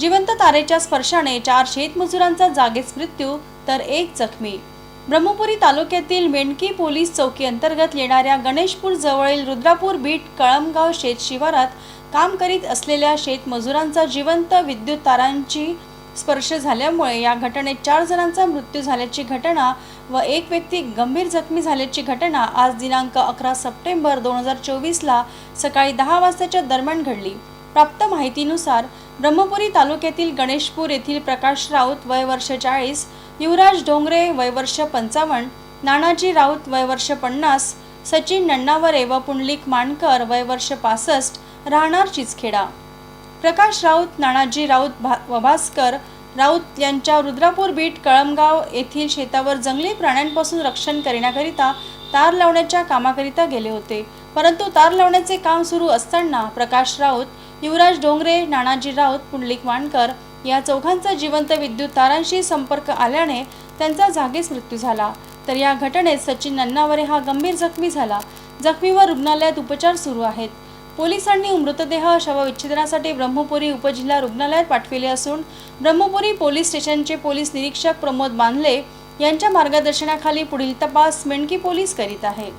जिवंत तारेच्या स्पर्शाने चार शेतमजुरांचा जागीच मृत्यू तर एक जखमी. ब्रह्मपुरी तालुक्यातील मेंढकी पोलीस चौकी अंतर्गत येणाऱ्या गणेशपूर जवळील रुद्रापूर बीट कळमगाव शेत शिवारात काम करीत असलेल्या शेतमजुरांचा जिवंत विद्युत तारांची स्पर्श झाल्यामुळे या घटनेत चार जणांचा मृत्यू झाल्याची घटना व एक व्यक्ती गंभीर जखमी झाल्याची घटना आज दिनांक अकरा सप्टेंबर दोन हजार चोवीसला सकाळी दहा वाजताच्या दरम्यान घडली. प्राप्त माहितीनुसार ब्रह्मपुरी तालुक्यातील गणेशपूर येथील प्रकाश राऊत वय वर्ष चाळीस युवराज डोंगरे वय वर्ष पंचावन्न नानाजी राऊत वय वर्ष पन्नास सचिन नन्नावरे व पुंडलिक मानकर वय वर्ष पासष्ट राहणार चिचखेडा. प्रकाश राऊत नानाजी राऊत भा व भास्कर राऊत यांच्या रुद्रापूर बीट कळमगाव येथील शेतावर जंगली प्राण्यांपासून रक्षण करण्याकरिता तार लावण्याच्या कामाकरिता गेले होते. परंतु तार लावण्याचे काम सुरू असताना प्रकाश राऊत युवराज डोंगरे नानाजी राऊत पुंडलिक वाणकर या चौघांचा जिवंत विद्युत तारांशी संपर्क आल्याने त्यांचा जागीच मृत्यू झाला. तर या घटनेत सचिन नन्नावरे हा गंभीर जखमी झाला. जखमीवर रुग्णालयात उपचार सुरू आहेत. पोलिसांनी मृतदेह शवविच्छेदनासाठी ब्रह्मपुरी उपजिल्हा रुग्णालयात पाठविले असून ब्रह्मपुरी पोलीस स्टेशनचे पोलीस निरीक्षक प्रमोद बांधले यांच्या मार्गदर्शनाखाली पुढील तपास मेणकी पोलीस करीत आहेत.